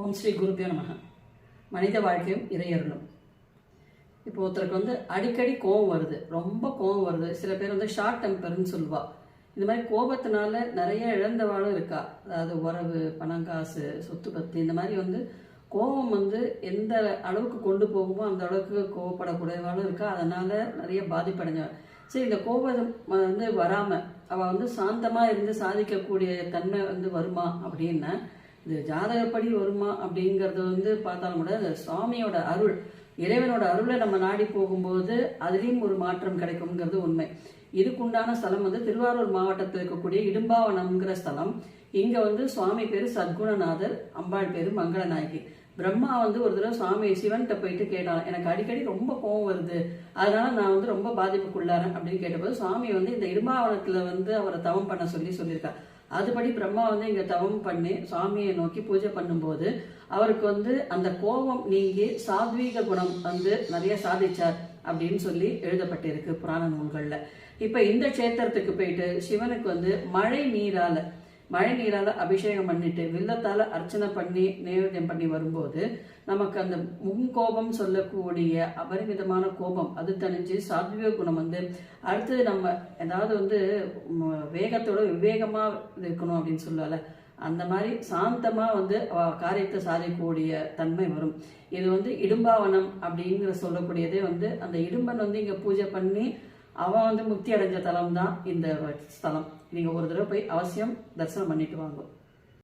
ஓம் ஸ்ரீ குருபியோ நமக. மனித வாழ்க்கையும் இறையருளும். இப்போ ஒருத்தருக்கு வந்து அடிக்கடி கோவம் வருது. ரொம்ப கோவம் வருது. சில பேர் வந்து ஷார்ட் டெம்பர்னு சொல்லுவா. இந்த மாதிரி கோபத்தினால நிறைய இழந்தவாளும் இருக்கா? அதாவது உறவு பணம் காசு சொத்து பத்து இந்த மாதிரி வந்து கோபம் வந்து எந்த அளவுக்கு கொண்டு போகுமோ அந்த அளவுக்கு கோவப்படக்கூடியவாளும் இருக்கா? அதனால நிறைய பாதிப்படைஞ்சவ சரி இந்த கோபம் வந்து வராமல் அவள் வந்து சாந்தமாக இருந்து சாதிக்கக்கூடிய தன்மை வந்து வருமா அப்படின்னா இது ஜாதகப்படி வருமா அப்படிங்கறது வந்து பார்த்தாலும் கூட அந்த சுவாமியோட அருள் இறைவனோட அருளை நம்ம நாடி போகும்போது அதுலேயும் ஒரு மாற்றம் கிடைக்கும்ங்கிறது உண்மை. இதுக்குண்டான ஸ்தலம் வந்து திருவாரூர் மாவட்டத்தில் இருக்கக்கூடிய இடும்பாவனம்ங்கிற ஸ்தலம். இங்க வந்து சுவாமி பேரு சத்குணநாதர் அம்பாள் பேரு மங்களநாயகி. பிரம்மா வந்து ஒரு தடவை சுவாமி சிவன்கிட்ட போயிட்டு கேட்டான் எனக்கு அடிக்கடி ரொம்ப கோவம் வருது அதனால நான் வந்து ரொம்ப பாதிப்புக்குள்ளாரன் அப்படின்னு கேட்டபோது சுவாமி வந்து இந்த இடும்பாவனத்துல வந்து அவரை தவம் பண்ண சொல்லி சொல்லியிருக்காரு. அதுபடி பிரம்மா வந்து இங்க தவம் பண்ணி சுவாமியை நோக்கி பூஜை பண்ணும்போது அவருக்கு வந்து அந்த கோபம் நீங்கி சாத்வீக குணம் வந்து நிறைய சாதிச்சார் அப்படின்னு சொல்லி எழுதப்பட்டிருக்கு புராண நூல்கள்ல. இப்ப இந்த க்ஷேத்திரத்துக்கு போயிட்டு சிவனுக்கு வந்து மழை நீரால மழை நீரால அபிஷேகம் பண்ணிட்டு வில்லத்தால அர்ச்சனை பண்ணி நைவேத்தியம் பண்ணி வரும்போது நமக்கு அந்த முன்கோபம் சொல்லக்கூடிய அபரிமிதமான கோபம் அது தணிஞ்சு சாத்விக குணம் வந்து அடுத்தது நம்ம ஏதாவது வந்து வேகத்தோட விவேகமா இருக்கணும் அப்படின்னு சொல்லல அந்த மாதிரி சாந்தமா வந்து காரியத்தை சாதிக்கக்கூடிய தன்மை வரும். இது வந்து இடும்பாவனம் அப்படிங்கிற சொல்லக்கூடியதே வந்து அந்த இடும்பன் வந்து இங்க பூஜை பண்ணி அவன் வந்து முக்தி அடைஞ்ச தலம் தான் இந்த ஸ்தலம். நீங்க ஒரு தடவை போய் அவசியம் தரிசனம் பண்ணிட்டு வாங்க.